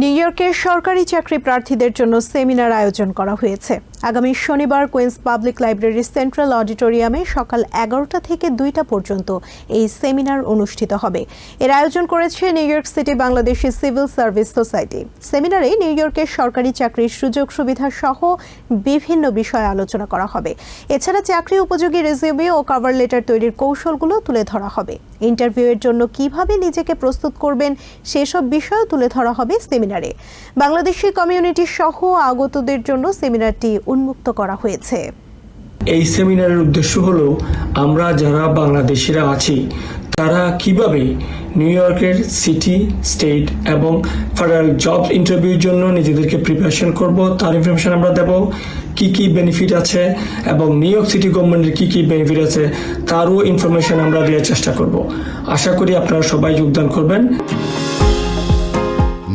New ইয়র্কের সরকারি চাকরি প্রার্থীদের জন্য সেমিনার আয়োজন করা হয়েছে। আগামী শনিবার কুইন্স পাবলিক লাইব্রেরির সেন্ট্রাল অডিটোরিয়ামে সকাল এগারোটা থেকে দুইটা পর্যন্ত এই সেমিনার অনুষ্ঠিত হবে। এর আয়োজন করেছে New York City Bangladeshi civil service society. সেমিনারে নিউ ইয়র্কের সরকারি চাকরির সুযোগ সুবিধা সহ বিভিন্ন বিষয়ে আলোচনা করা হবে। এছাড়া চাকরি উপযোগী রেজিউমে ও কভার লেটার তৈরির কৌশলগুলো তুলে ধরা হবে। ইন্টারভিউয়ের জন্য কীভাবে নিজেকে প্রস্তুত করবেন সেসব বিষয়ও তুলে ধরা হবে সেমিনারে। বাংলাদেশি কমিউনিটি সহ আগতদের জন্য সেমিনারটি উন্মুক্ত করা হয়েছে। এই সেমিনারের উদ্দেশ্য হলো, আমরা যারা বাংলাদেশিরা আছি, তারা কীভাবে নিউ ইয়র্কের সিটি, স্টেট এবং ফেডারেল জব ইন্টারভিউর জন্য নিজেদেরকে প্রিপারেশন করব, তার ইনফরমেশন আমরা দেব, কি কি বেনিফিট আছে, এবং নিউ ইয়র্ক সিটি গভর্নমেন্টের কি কি বেনিফিট আছে, তারও ইনফরমেশন আমরা দেওয়ার চেষ্টা করব। আশা করি আপনারা সবাই যোগদান করবেন।